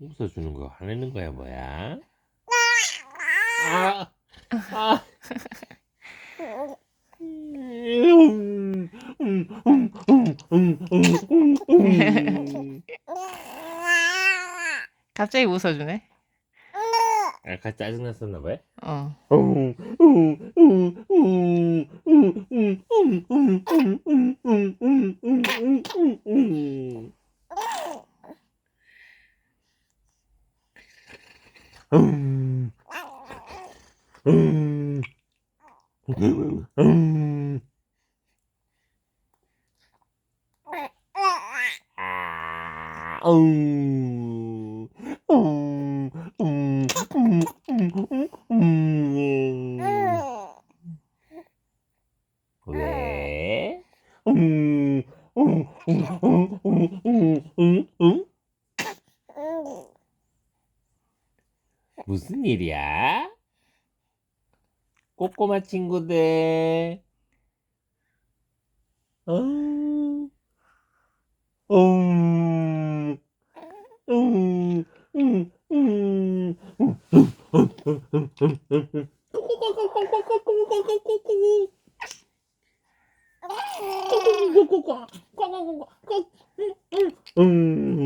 웃어주는 거 화내는 거야 뭐야? 아, 아. 갑자기 웃어주네. 아까 짜증났었나 봐요? 어. Yeah. 무슨 일이야? 꼬꼬마 친구들. 逛逛逛逛逛逛，嗯嗯。嗯